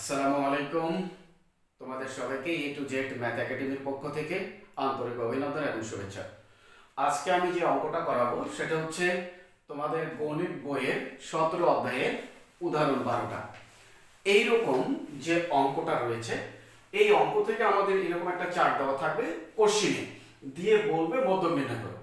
আসসালামু আলাইকুম তোমাদের সবাইকে এ টু জেড ম্যাথ একাডেমির পক্ষ থেকে আন্তরিক অভিনন্দন এবং শুভেচ্ছা। আজকে আমি যে অঙ্কটা করাবো সেটা হচ্ছে তোমাদের গণিত বইয়ের সতেরো অধ্যায়ের উদাহরণ বারোটা। এইরকম যে অঙ্কটা রয়েছে, এই অঙ্ক থেকে আমাদের এরকম একটা চার্ট দেওয়া থাকবে কোশ্চিনে, দিয়ে বলবে মধ্যম নির্ণয় করো।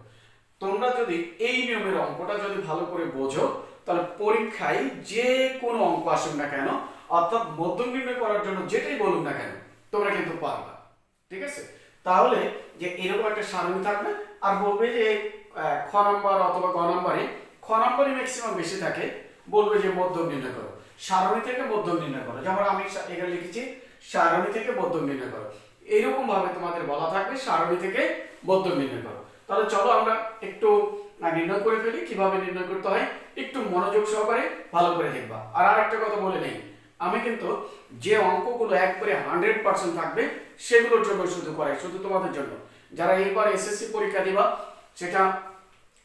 তোমরা যদি এই নিয়মের অঙ্কটা যদি ভালো করে বোঝো, তাহলে পরীক্ষায় যে কোনো অঙ্ক আসুক না কেন অর্থাৎ মধ্যম নির্ণয় করার জন্য যেটাই বলুন না কেন, তোমরা কিন্তু পারবা। ঠিক আছে? তাহলে যে এরকম একটা সারণী থাকবে, আর বলবে যে খ নাম্বার অথবা গ নাম্বারে, খ নাম্বারই ম্যাক্সিমাম বেশি থাকে, বলবে যে মধ্যম নির্ণয় করো। সারণী থেকে মধ্যম নির্ণয় করো। যেমন আমি এখানে লিখেছি, সারণী থেকে মধ্যম নির্ণয় করো। এইরকম ভাবে তোমাদের বলা থাকবে, সারণী থেকে মধ্যম নির্ণয় করো। তাহলে চলো আমরা একটু নির্ণয় করে ফেলি, কীভাবে নির্ণয় করতে হয়, একটু মনোযোগ সহকারে ভালো করে দেখবা। আর আর একটা কথা বলে নেই আমি কিন্তু যে অঙ্কগুলো একবারে হান্ড্রেড পার্সেন্ট থাকবে, সেগুলোর জন্য শুধু করাই, শুধু তোমাদের জন্য। যারা এইবার এসএসসি পরীক্ষা দিবা, সেটা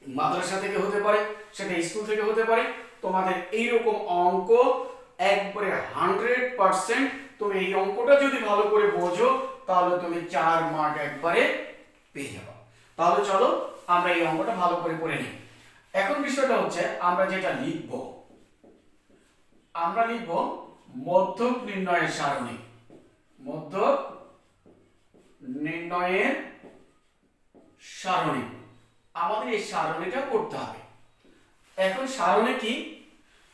মাদ্রাসা থেকে হতে পারে, সেটা স্কুল থেকে হতে পারে, তোমাদের এইরকম অঙ্ক একবারে হান্ড্রেড পার্সেন্ট তুমি এই অঙ্কটা যদি ভালো করে বোঝো, তাহলে তুমি চার মার্ক একবারে পেয়ে যাবে। তাহলে চলো, আমরা এই অঙ্কটা ভালো করে করে নিই। এখন বিষয়টা হচ্ছে, আমরা যেটা লিখব, আমরা লিখব মধ্যক নির্ণয়ের সারণী। মধ্যক নির্ণয়ের সারণী। আমাদের এই সারণীটা করতে হবে। এখন সারণী কি?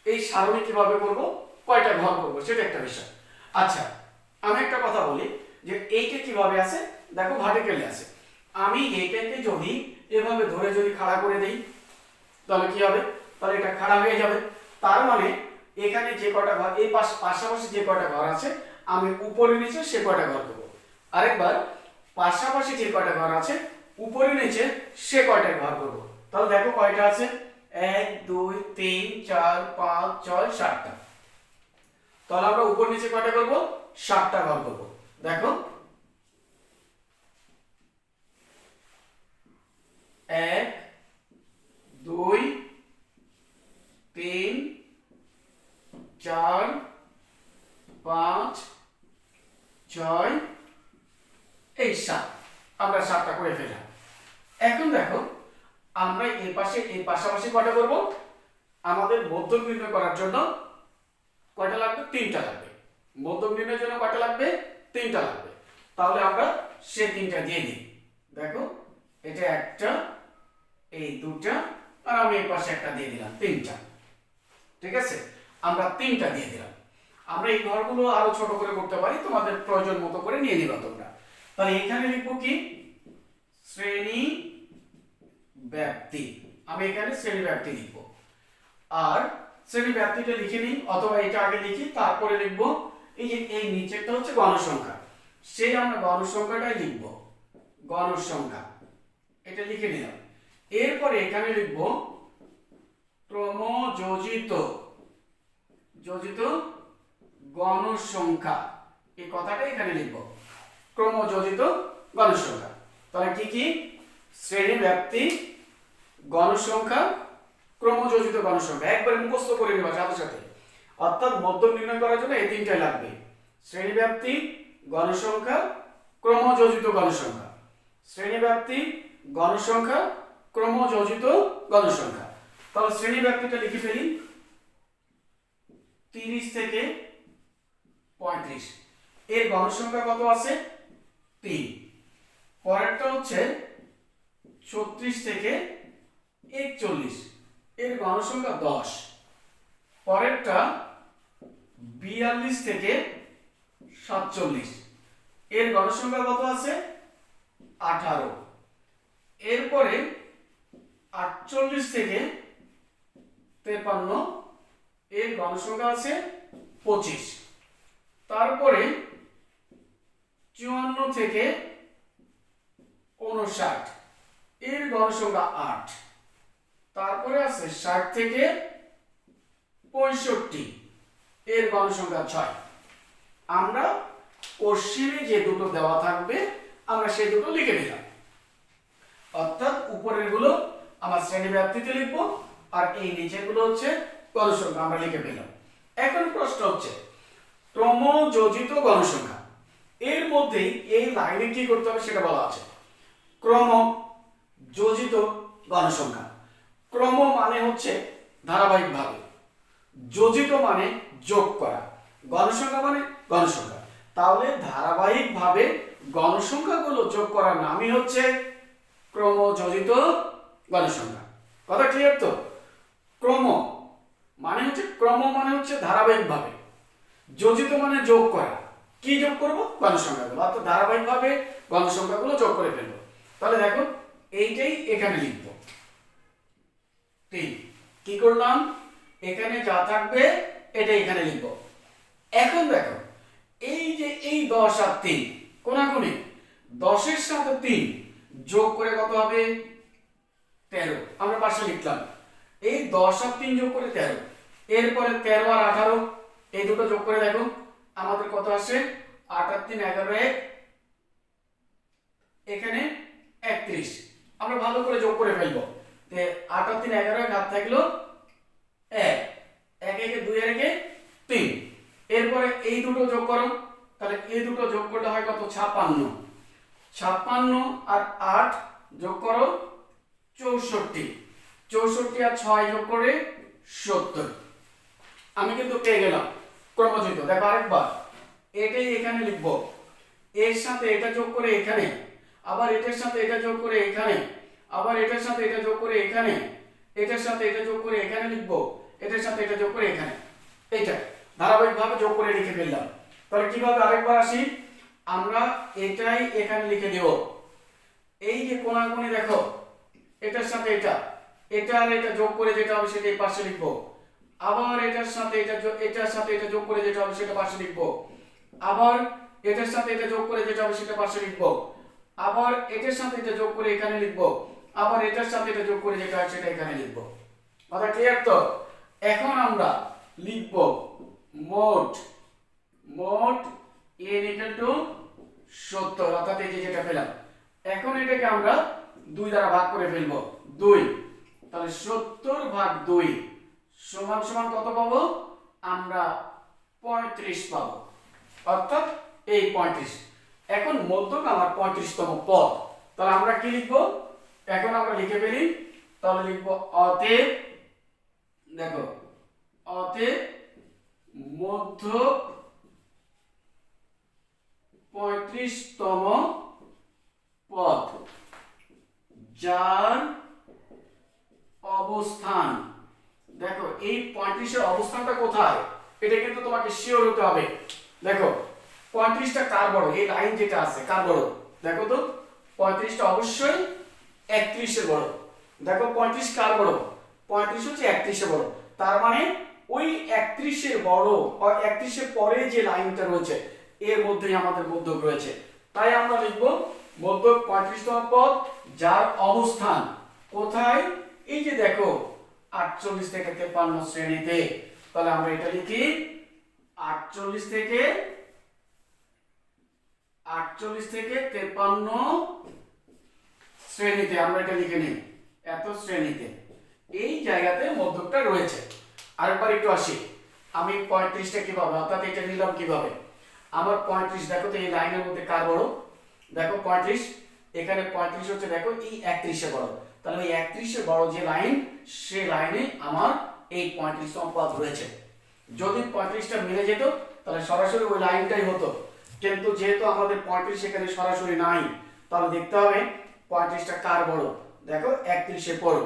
এই সারণী কীভাবে করব? কয়টা ঘর করব? সেটা একটা বিষয়। আচ্ছা আমি একটা কথা বলি যে এইটা কীভাবে আছে? দেখো ভার্টিক্যালি আছে। আমি এইটাকে যদি এভাবে ধরে যদি খাড়া করে দেই, তাহলে কি হবে? তাহলে এটা খাড়া হয়ে যাবে। তার মানে এখানে যে কটা ঘর, এই পাশ পাশাপাশি যে কটা ঘর আছে, আমি উপরে নিচে সে কটা ঘর দেবো আরেকবার, পাশাপাশি যে কটা ঘর আছে, উপরে নিচে সে কয়টা ঘর করব। তাহলে দেখো কয়টা আছে? এক, দুই, তিন, চার, পাঁচ, ছয়, সাতটা। তাহলে আমরা উপর নিচে কয়টা করব? সাতটা ঘর করব। দেখো। এক, দুই, তিন চার, পাঁচ, ছয়, এই সাত। আমরা সাতটা করে ফেললাম। এখন দেখো, আমরা এই পাশে এই পাশাপাশি কয়টা করব? আমাদের মধ্যম নির্ণয় করার জন্য কয়টা লাগবে? তিনটা লাগবে। মধ্যম নির্ণয়ের জন্য কয়টা লাগবে? তিনটা লাগবে। তাহলে আমরা সে তিনটা দিয়ে দিই। দেখো, এটা একটা, এই দুটা, আর আমি এই পাশে একটা দিয়ে দিলাম তিনটা। ঠিক আছে? আমরা তিনটা দিয়ে দিলাম। আমরা এই ঘরগুলো আরও ছোট করে করতে পারি, তোমাদের প্রয়োজন মতো করে নিয়ে নিবা তোমরা। তাহলে এখানে লিখব কি? শ্রেণি ব্যাপ্তি। আমি এখানে শ্রেণি ব্যাপ্তি লিখব। আর শ্রেণি ব্যাপ্তিটা লিখে নিই, অথবা এটা আগে লিখি, তারপরে লিখব, এই যে এই নিচেরটা হচ্ছে গণসংখ্যা। সেই আমরা গণসংখ্যাটাই লিখব। গণসংখ্যা। এটা লিখে নিলাম। এরপরে এখানে লিখব, ক্রমযোজিত। যোজিত গণসংখ্যা। এই কথাটা এখানে লিখব। ক্রমযোজিত গণসংখ্যা। তাহলে কি কি? শ্রেণি ব্যাপ্তি গণসংখ্যা, ক্রমযোজিত গণসংখ্যা। একবারে মুখস্থ করে নেবা সাথে সাথে অর্থাৎ মধ্যম নির্ণয় করার জন্য এই তিনটাই লাগবে। শ্রেণি ব্যাপ্তি গণসংখ্যা, ক্রমযোজিত গণসংখ্যা। শ্রেণি ব্যাপ্তি গণসংখ্যা, ক্রমযোজিত গণসংখ্যা। তাহলে শ্রেণি ব্যাপ্তিটা লিখে ফেলি। তিরিশ থেকে পঁয়ত্রিশ। এর গণসংখ্যা কত আছে? তিন। পরেরটা হচ্ছে ছত্রিশ থেকে একচল্লিশ। এর গণসংখ্যা দশ। পরেরটা বিয়াল্লিশ থেকে সাতচল্লিশ। এর গণসংখ্যা কত আছে? আঠারো। এরপরে আটচল্লিশ থেকে তেপান্ন এর গণসংখ্যা আছে পঁচিশ। তারপরে চুয়ান্ন থেকে উনষাট এর গণসংখ্যা আট। তারপরে আছে ষাট থেকে পঁয়ষট্টি। এর গণসংখ্যা ছয়। আমরা কোশ্চিনে যে দুটো দেওয়া থাকবে, আমরা সেই দুটো লিখে দিলাম। অর্থাৎ উপরেরগুলো আমার শ্রেণি ব্যাপ্তিতে লিখব, আর এই নিচেরগুলো হচ্ছে গণসংখ্যা আমরা লিখে পেলাম এখন প্রশ্ন হচ্ছে, ক্রমযোজিত গণসংখ্যা, এর মধ্যেই এই লাইনে কি করতে হবে সেটা বলা আছে। ক্রম যোজিত গণসংখ্যা। ক্রম মানে হচ্ছে ধারাবাহিকভাবে। যোজিত মানে যোগ করা। গণসংখ্যা মানে গণসংখ্যা। তাহলে ধারাবাহিকভাবে গণসংখ্যাগুলো যোগ করার নামই হচ্ছে ক্রমযোজিত গণসংখ্যা। কথা ক্লিয়ার তো? ক্রম মানে হচ্ছে ক্রম মানে হচ্ছে ধারাবাহিকভাবে। যোজিত মানে যোগ করা। কি যোগ করব? গণসংখ্যাগুলো। অর্থাৎ ধারাবাহিকভাবে গণসংখ্যাগুলো যোগ করে ফেলব। তাহলে দেখো এইটাই এখানে লিখব। তিন। কি করলাম? এখানে যা থাকবে, এটা এখানে লিখব। এখন দেখো, এই যে এই দশ আর তিন, কোনাকুনি। দশের সাথে তিন, যোগ করে কত হবে? তেরো। আমরা পাশে লিখলাম। এই দশ আর তিন যোগ করে তেরো। এরপরে তেরো আর আঠারো, এই দুটো যোগ করে দেখো, আমাদের কত আসে আট আর তিন এগারো এক, এখানে একত্রিশ। আমরা ভালো করে যোগ করে ফেলব। আট আর তিন এগারো এক হাত থাকল এক। এক একে দুই আর একে তিন। এরপরে এই দুটো যোগ করো, তাহলে এই দুটো যোগ করলে হয় কত? ছাপ্পান্ন। ছাপ্পান্ন আর আট যোগ করো চৌষট্টি। চৌষট্টি আর ছয় যোগ করে সত্তর। আমি কিন্তু পেয়ে গেলাম ক্রমযুক্ত দেখো আরেকবার। এটাই এখানে লিখব। এর সাথে এটা যোগ করে এখানে, আবার এটার সাথে এটা যোগ করে এখানে, আবার এটার সাথে এটা যোগ করে এখানে, এটার সাথে এটা যোগ করে এখানে লিখব, এটার সাথে এটা যোগ করে এখানে। এইটা ধারাবাহিকভাবে যোগ করে লিখে ফেললাম। তাহলে কীভাবে আরেকবার আসি? আমরা এটাই এখানে লিখে দেব। এই যে কোনাকুনি দেখো, এটার সাথে এটা এটা আর এটা যোগ করে যেটা হবে সেটা এই পাশে লিখব। আবার এটার সাথে এটা এটার সাথে এটা যোগ করে যেটা হবে সেটা পাশে লিখব। আবার এটার সাথে এটা যোগ করে যেটা হবে সেটা পাশে লিখব। আবার এটার সাথে এটা যোগ করে এখানে লিখব। আবার এটার সাথে এটা যোগ করে যেটা হয় সেটা এখানে লিখব। কথা ক্লিয়ার তো? এখন আমরা লিখব মোট মোট n ইকুয়াল টু সত্তর, অর্থাৎ এই যে যেটা পেলাম। এখন এটাকে আমরা দুই দ্বারা ভাগ করে ফেলব। দুই, তাহলে সত্তর ভাগ দুই সমান সমান কত পাবো? আমরা পঁয়ত্রিশ পাবো। অর্থাৎ এই পঁয়ত্রিশ। এখন মধ্যক আমার পঁয়ত্রিশতম পদ। তাহলে আমরা কি লিখব? এখন আমরা লিখে ফেলি। তাহলে লিখব অতএব দেখো অতএব মধ্য পঁয়ত্রিশতম পদ। যার অবস্থান দেখো, এই পঁয়ত্রিশের অবস্থানটা কোথায়? এটা কিন্তু তোমাকে শিওর হতে হবে। দেখো, পঁয়ত্রিশটা কার বড়? এই লাইন যেটা আছে, কার বড়? দেখো তো, পঁয়ত্রিশটা অবশ্যই একত্রিশের বড়। দেখো, পঁয়ত্রিশ কার বড়? পঁয়ত্রিশ হচ্ছে একত্রিশের বড়। তার মানে ওই একত্রিশের বড় একত্রিশের পরে যে লাইনটা রয়েছে, এর মধ্যেই আমাদের মধ্যক রয়েছে। তাই আমরা লিখব মধ্যক পঁয়ত্রিশতম পদ, যার অবস্থান কোথায়? এই যে দেখো আটচল্লিশ থেকে তেপান্ন শ্রেণীতে। তাহলে আমরা এটা লিখি, আটচল্লিশ থেকে আটচল্লিশ থেকে তেপান্ন শ্রেণীতে, আমরা এটা লিখে নিই, এত শ্রেণীতে। এই জায়গাতে মধ্যকটা রয়েছে। আরেকবার একটু আসি। আমি পঁয়ত্রিশটা কীভাবে, অর্থাৎ এটা নিলাম কীভাবে? আমার পঁয়ত্রিশ, দেখো তো এই লাইনের মধ্যে কার বড়? দেখো পঁয়ত্রিশ, এখানে পঁয়ত্রিশ হচ্ছে, দেখো এই একত্রিশে বড়। তাহলে ওই একত্রিশে বড় যে লাইন সে লাইনে আমার এই পঁয়ত্রিশতম পদ রয়েছে। যদি পঁয়ত্রিশটা মিলে যেত, তাহলে সরাসরি ওই লাইনটাই হতো। কিন্তু যেহেতু আমাদের পঁয়ত্রিশ এখানে সরাসরি নাই, তাহলে দেখতে হবে পঁয়ত্রিশটা কার বড়? দেখো, একত্রিশে বড়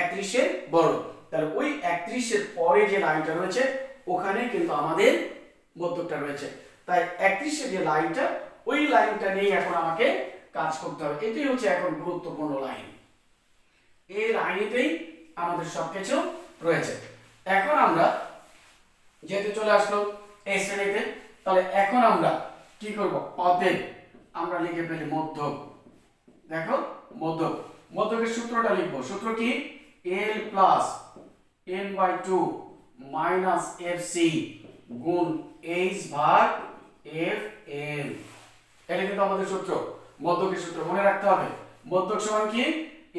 একত্রিশের বড়। তাহলে ওই একত্রিশের পরে যে লাইনটা রয়েছে, ওখানে কিন্তু আমাদের মধ্যকটা রয়েছে। তাই একত্রিশের যে লাইনটা ওই লাইনটা নিয়ে এখন আমাকে কাজ করতে হবে। এটাই হচ্ছে এখন গুরুত্বপূর্ণ লাইন এই লাইনেতেই আমাদের সবকিছু রয়েছে। এখন আমরা যেহেতু চলে আসলো এই শ্রেণীতে, তাহলে এখন আমরা কি করব? অতএব আমরা লিখে ফেলি মধ্যক দেখো মধ্যক মধ্যকের সূত্রটা লিখব। সূত্র কি? L plus N by two minus F C গুণ এইচ ভাগ এফ এল এটা কিন্তু আমাদের সূত্র। মধ্যকের সূত্র মনে রাখতে হবে। মধ্যক সমান কি?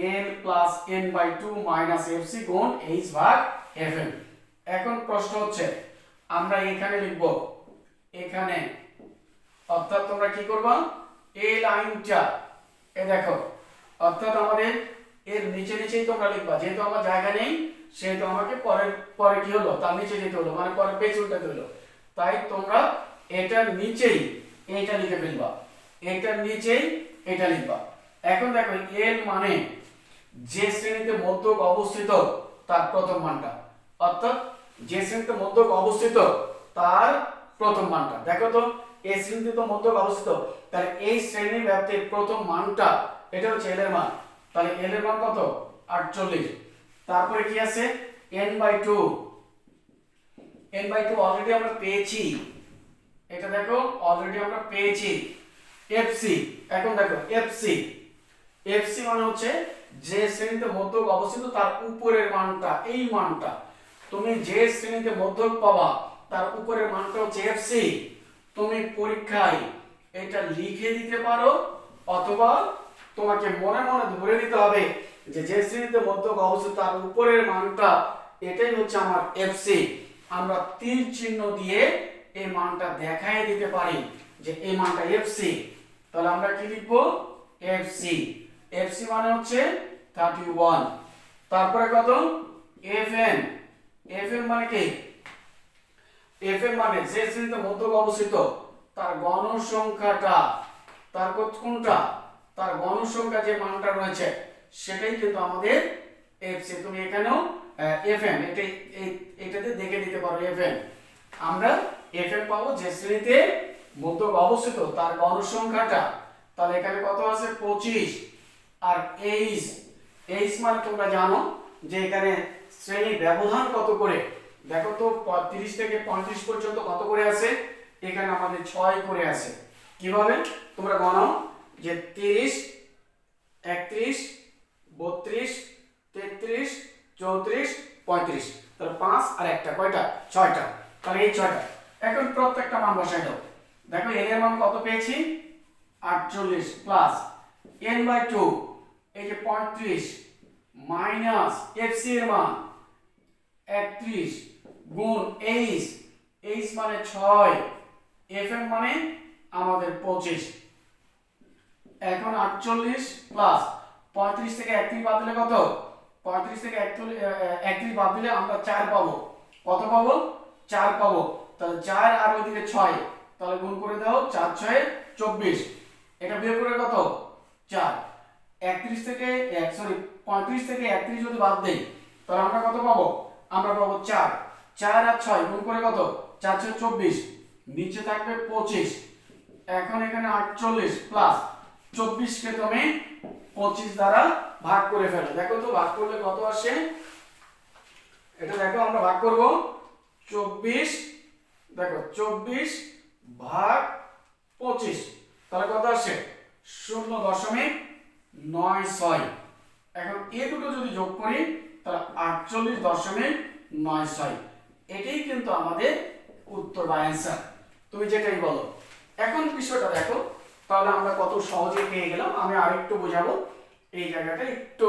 N plus N by two minus F C গুণ এইচ ভাগ এফ এখন প্রশ্ন হচ্ছে, আমরা এখানে লিখব, এখানে। অর্থাৎ তোমরা কি করবা? এই লাইনটা, এ দেখো, অর্থাৎ আমাদের এর নিচে নিচেই তোমরা লিখবা। যেহেতু আমার জায়গা নেই, সেহেতু আমাকে পরের, পরে কি হলো? তার নিচে যেতে হলো মানে পরে পেজ উল্টাতে হলো। তাই তোমরা এটার নিচেই এইটা লিখে ফেলবা। এটার নিচেই এটা লিখবা। এখন দেখো এল মানে যে শ্রেণীতে মধ্যক অবস্থিত, তার প্রথম মানটা। অর্থাৎ যে শ্রেণীতে মধ্যক অবস্থিত, তার প্রথম মানটা। দেখো তো এই শ্রেণীতে তো মধ্যক অবস্থিত, তাহলে এই শ্রেণি ব্যাপ্তির প্রথম মানটা, এটা হচ্ছে এল এর মান। তাহলে এল এর মান কত? আটচল্লিশ। তারপরে কি আছে? N by two N by two already আমরা পেয়েছি। এটা দেখো অলরেডি আমরা পেয়েছি। এফসি এখন দেখো এফসি এফসি মানে হচ্ছে যে শ্রেণীতে মধ্যক অবস্থিত, তার উপরের মানটা, এই মানটা। তুমি যে শ্রেণীতে মধ্যক পাবা, তার উপরের মানটা হচ্ছে এফসি তুমি পরীক্ষায় এটা লিখে দিতে পারো, অথবা তোমাকে মনে মনে ধরে নিতে হবে যে যে শ্রেণীতে মধ্যক অবস্থিত, তার উপরের মানটা, এটাই হচ্ছে আমার এফসি আমরা তীর চিহ্ন দিয়ে এই মানটা দেখাই দিতে পারি যে এই মানটা এফসি তাহলে আমরা কি লিখব? এফসি এফসি মানে হচ্ছে থার্টি ওয়ান তারপরে কত? এফ এন এফ এন মানে কি? এফ এন মানে যে শ্রেণীতে মধ্যক অবস্থিত, তার গণসংখ্যাটা, তার কোনটা? তার গণসংখ্যা যে মানটা রয়েছে, সেটাই কিন্তু আমাদের এফসি তুমি এখানেও এফ এম এটাই, এই- এটাতে দেখে দিতে পারো এফ এম আমরা এফ এম পাবো যে শ্রেণীতে মধ্যক অবস্থিত, তার গণসংখ্যাটা। তাহলে এখানে কত আছে? পঁচিশ। আর এইচ এইচ মানে তোমরা জানো যে এখানে শ্রেণি ব্যবধান কত করে? দেখো তো তিরিশ থেকে পঁয়ত্রিশ পর্যন্ত কত করে আছে এখানে আমাদের ছয় করে আছে কীভাবে? তোমরা গণাও যে তিরিশ, একত্রিশ, বত্রিশ, তেত্রিশ, চৌত্রিশ, পঁয়ত্রিশ। তাহলে পাঁচ আর একটা, কয়টা? ছয়টা। তাহলে এই ছয়টা। এখন প্রত্যেকটা মান বসাই দাও। দেখো এর মান কত পেয়েছি? আটচল্লিশ প্লাস এন বাই টু এই যে পঁয়ত্রিশ মাইনাস এফ সি এর মান একত্রিশ, গুণ এইচ এইচ মানে ছয় এফ এম মানে আমাদের পঁচিশ। এখন আটচল্লিশ প্লাস পঁয়ত্রিশ থেকে একত্রিশ বাদ দিলে কত? পঁয়ত্রিশ থেকে একত্রিশ বাদ দিলে আমরা চার পাবো। কত পাবো? চার পাবো। তাহলে চার আর ওইদিকে ছয়, তাহলে গুণ করে দাও, চার ছয় চব্বিশ। এটা বিয়োগ করে কত? চার। একত্রিশ থেকে এক সরি পঁয়ত্রিশ থেকে একত্রিশ যদি বাদ দেই, তাহলে আমরা কত পাবো? আমরা পাবো চার। চার আর ছয় গুণ করে কত? চার ছয় চব্বিশ। নিচে থাকবে পঁচিশ। এখন এখানে আটচল্লিশ প্লাস চব্বিশকে তুমি পঁচিশ দ্বারা ভাগ করে ফেলো। দেখো তো, ভাগ করলে কত আসে? এটা দেখো, আমরা ভাগ করব। চব্বিশ, দেখো, চব্বিশ ভাগ পঁচিশ। তাহলে কত আসে? শূন্য দশমিক নয় ছয়। এখন এ দুটো যদি যোগ করি, তাহলে আটচল্লিশ দশমিক নয় ছয়। এটাই কিন্তু আমাদের উত্তর বা অ্যান্সার তুমি যেটাই বলো। এখন বিষয়টা দেখো, তাহলে আমরা কত সহজে পেয়ে গেলাম, আমি আরেকটু বোঝাবো। এই জায়গাটা একটু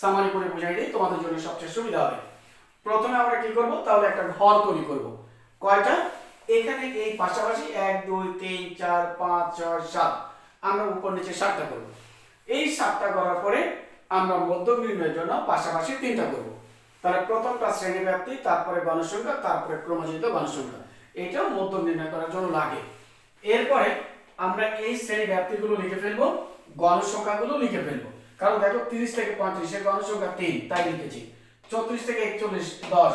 সামারি করে বোঝাই দিই, তোমাদের জন্য সবচেয়ে সুবিধা হবে। প্রথমে আমরা কি করব? তাহলে একটা ঘর তৈরি করব। কয়টা? এখানে এই পাশাপাশি এক, দুই, তিন, চার, পাঁচ, ছয়, সাত। আমরা উপর নিচে সাতটা করব। এই সাতটা করার পরে আমরা মধ্যক নির্ণয়ের জন্য পাশাপাশি তিনটা করব। তাহলে প্রথমটা শ্রেণি ব্যাপ্তি, তারপরে গণসংখ্যা, তারপরে ক্রমজিত গণসংখ্যা। এটাও মধ্যক নির্ণয় করার জন্য লাগে। এরপরে আমরা এই শ্রেণি ব্যাপ্তিগুলো লিখে ফেলব, গণসংখ্যাগুলো লিখে ফেলব। কারণ দেখো তিরিশ থেকে পঁয়ত্রিশের গণসংখ্যা তিন, তাই লিখেছি। চৌত্রিশ থেকে একচল্লিশ, দশ।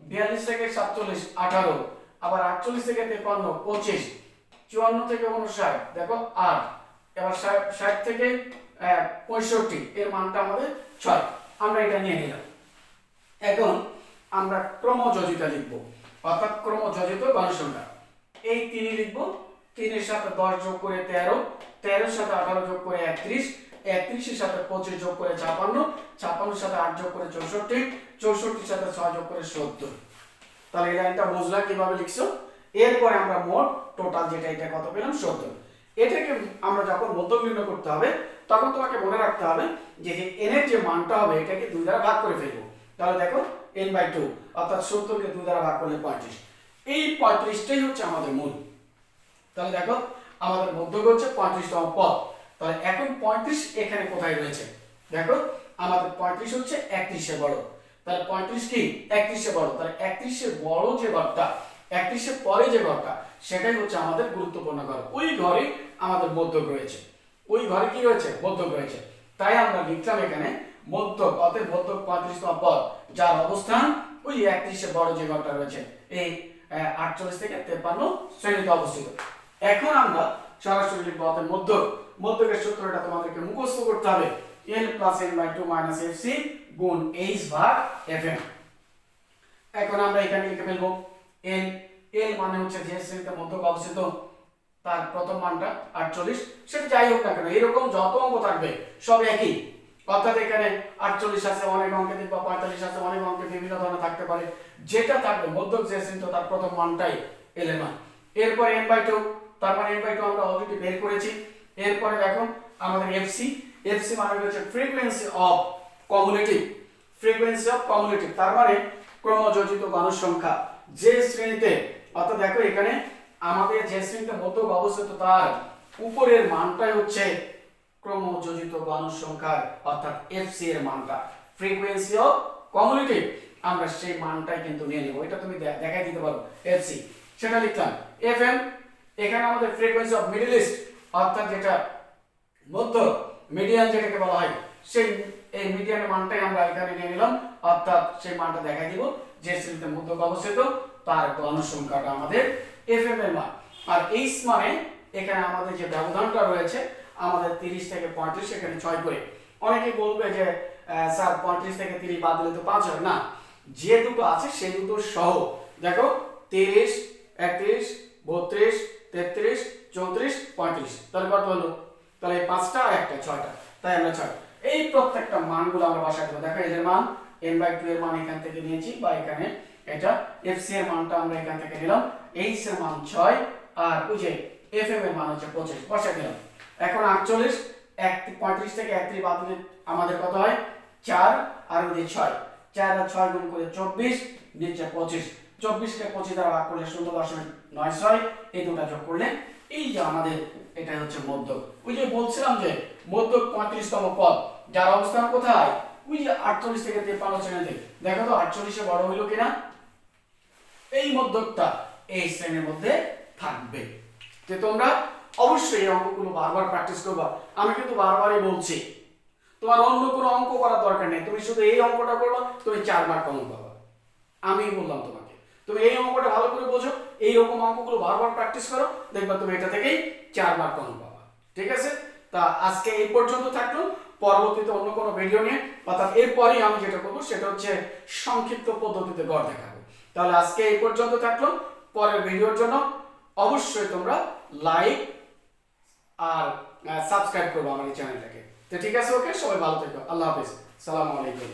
বিয়াল্লিশ থেকে সাতচল্লিশ, আঠারো। আবার আটচল্লিশ থেকে তেপান্ন, পঁচিশ। চুয়ান্ন থেকে উনষাট দেখো আট। এবার ষাট থেকে পঁয়ষট্টি, এর মানটা আমাদের ছয়। আমরা এটা নিয়ে নিলাম। এখন আমরা ক্রমযোজিতা লিখব, অর্থাৎ ক্রমযোজিত গণসংখ্যা এই তিনই লিখব, তিনের সাথে দশ যোগ করে তেরো, তেরোর সাথে আঠারো যোগ করে একত্রিশ, একত্রিশের সাথে পঁচিশ যোগ করে ছাপান্ন, ছাপান্নর সাথে আট যোগ করে চৌষট্টি, চৌষট্টির সাথে ছয় যোগ করে সত্তর। তাহলে এই লাইনটা বুঝলা কীভাবে লিখছো? এরপরে আমরা মোট টোটাল যেটা এটা কত পেলাম? সত্তর। এটাকে আমরা যখন মধ্যক নির্ণয় করতে হবে, তখন তোমাকে মনে রাখতে হবে যে n এর যে মানটা হবে, এটাকে দুই দ্বারা ভাগ করে ফেলব। তাহলে দেখো এন বাই টু অর্থাৎ সত্তরকে দুই দ্বারা ভাগ করলে পঁয়ত্রিশ। এই পঁয়ত্রিশটাই হচ্ছে আমাদের মূল। তাহলে দেখো, আমাদের মধ্যক হচ্ছে পঁয়ত্রিশতম পদ। তাহলে এখন পঁয়ত্রিশ এখানে কোথায় রয়েছে? দেখো, আমাদের পঁয়ত্রিশ হচ্ছে একত্রিশে বড়। তাহলে পঁয়ত্রিশ কি? একত্রিশে বড়। তাহলে একত্রিশে বড় যে ঘরটা একত্রিশে পরে যে ঘরটা, সেটাই হচ্ছে আমাদের গুরুত্বপূর্ণ ঘর। ওই ঘরে আমাদের মধ্যক রয়েছে। ওই ঘরে কি রয়েছে? মধ্যক রয়েছে। তাই আমরা লিখলাম এখানে, মধ্যক, অতএব মধ্যক পঁয়ত্রিশতম পদ, যার অবস্থান ওই একত্রিশে বড় যে ঘরটা রয়েছে, এই আটচল্লিশ থেকে তেপান্ন শ্রেণীতে অবস্থিত। এখন আমরা সরাসরি লিখব, অতএব মধ্যক। মধ্যকের সূত্রটা তোমাদেরকে মুখস্থ করতে হবে। L plus N by two minus F C গুণ এইচ ভাগ এফ এম এখন আমরা এখানে লিখে ফেলব। এল এল মানে হচ্ছে যে শ্রেণীতে মধ্যক অবস্থিত তার প্রথম মানটা আটচল্লিশ, সেটা যাই হোক না কেন, এরকম যত অঙ্ক থাকবে, সব একই। অর্থাৎ এখানে আটচল্লিশ আছে, অনেক অঙ্কে দেখবা পঁয়তাল্লিশ আছে, অনেক অঙ্কে বিভিন্ন ধরনের থাকতে পারে। যেটা থাকবে, মধ্যক যে শ্রেণি তার প্রথম মানটাই এলের মান। এরপর এন বাই টু তার মানে এন বাই টু আমরা অলরেডি বের করেছি। এরপরে দেখো আমাদের এফসি এফসি মানে হচ্ছে frequency of cumulative frequency of cumulative তার মানে ক্রমযোজিত গণের সংখ্যা যে শ্রেণীতে, অর্থাৎ দেখো এখানে আমাদের যে শ্রেণীতে মধ্যক অবস্থিত তার উপরের মানটাই হচ্ছে ক্রমযোজিত গণের সংখ্যার অর্থাৎ এফসি এর মানটা। ফ্রিকোয়েন্সি অফ কমিউনিটিভ আমরা সেই মানটাই কিন্তু নিয়ে নেব। এটা তুমি দেখাই দিতে পারো এফসি সেটা লিখলাম এফএম এখানে আমাদের ফ্রিকোয়েন্সি অফ মিডল ইস্ট অর্থাৎ যেটা মধ্য মিডিয়ান যেটাকে বলা হয়, সেই, এই মিডিয়ানের মানটাই আমরা এখানে নিয়ে নিলাম, অর্থাৎ সেই মানটা দেখাই দিব। যে শ্রেণীতে মধ্যক অবস্থিত, তার গণসংখ্যাটা আমাদের এফএম এর মান আর এইচ মানে এখানে আমাদের যে ব্যবধানটা রয়েছে, আমাদের 30 থেকে 35 এখানে ছয় করে। অনেকে বলবে যে স্যার 35 থেকে 30 বাদ দিলে তো 5 হয়। না, যে দুটো আছে সেই দুটো সহ। দেখো 30 31 32 33 34 35 তাহলে কত হলো? তাহলে পাঁচটা আর একটা, ছয়টা। তাই আমরা ছয়। এই প্রত্যেকটা মানগুলো আমরা বাসায় দেবো। দেখো এর মান n বাই টু এর মান এখান থেকে নিয়েছি বা এখানে এটা fc এর মানটা আমরা এখান থেকে নিলাম, h এর মান ছয় আর ওই যে এর মান হচ্ছে পঁচিশ বসায় দিলাম এখন আটচল্লিশ, এক পঁয়ত্রিশ থেকে একত্রিশ বাদ দিলে আমাদের কত হয়? চার আর ওই যে ছয়, চার আর ছয় গুণ করে চব্বিশ, নিচে পঁচিশ। চব্বিশকে পঁচিশ দ্বারা ভাগ করলে শূন্য দশমিক নয় ছয়, এই দুটা যোগ করলে এই যে আমাদের এটা হচ্ছে মধ্যক। ওই যে বলছিলাম যে মধ্যক পঁয়ত্রিশতম পদ, যার অবস্থান কোথায়? ওই যে আটচল্লিশ থেকে তেপান্ন শ্রেণীতে। দেখো তো, আটচল্লিশে বড় হইল কিনা? এই মধ্যকটা এই শ্রেণির মধ্যে থাকবে। যে তোমরা অবশ্যই অঙ্কগুলো বারবার প্র্যাকটিস করবা। আমি কিন্তু বারবারই বলছি, তোমার অন্য কোনো অঙ্ক করার দরকার নেই। তুমি শুধু এই অঙ্কটা করবা, তুমি চার মার্ক কম পাবা। আমি বললাম তোমাকে, তুমি এই অঙ্কটা ভালো করে বোঝো, এই রকম অঙ্কগুলো বারবার প্র্যাকটিস করো, দেখবা তুমি এটা থেকেই চার মার্ক কম পাবা। ঠিক আছে? তা আজকে এই পর্যন্ত থাকল। পরবর্তীতে অন্য কোনো ভিডিও নিয়ে, অর্থাৎ এরপরেই আমি যেটা করব সেটা হচ্ছে সংক্ষিপ্ত পদ্ধতিতে গড় দেখাবো। তাহলে আজকে এই পর্যন্ত থাকল। পরের ভিডিওর জন্য অবশ্যই তোমরা লাইক আর সাবস্ক্রাইব করব আমার এই চ্যানেলটাকে। তো ঠিক আছে, ওকে? সবাই ভালো থেকো। আল্লাহ হাফিজ। সালামু আলাইকুম।